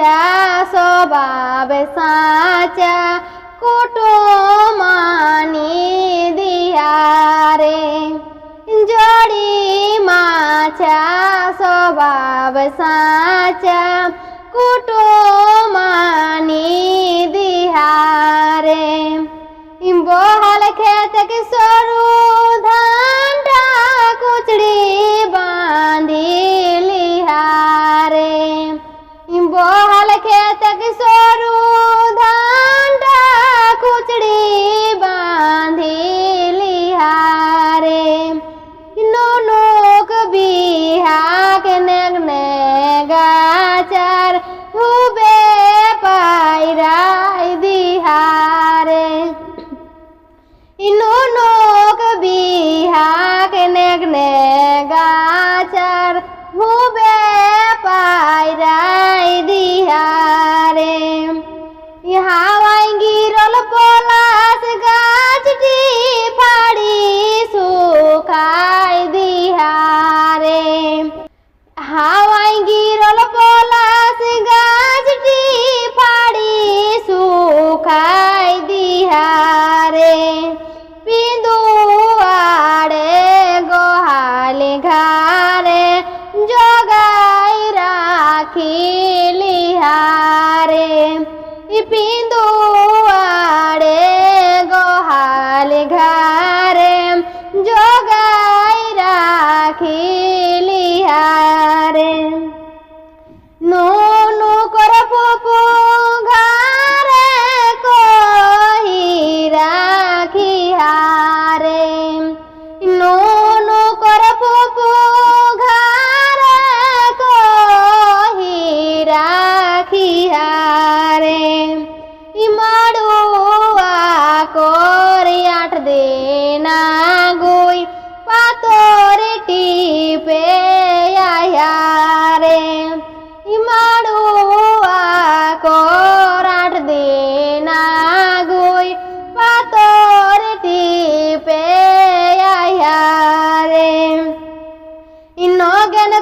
માછા સ્વભાવ સાચા કુટુંબની દિયારે જોડી માછા સ્વભાવ સાચા કુટુંબની દિહારે. બોહલ ખેત કિશોરું ધાંડા ખેત કિશોરું ઘારે જોગાઈ રાખી લિહારે. પીંદુ વાડે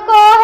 cô?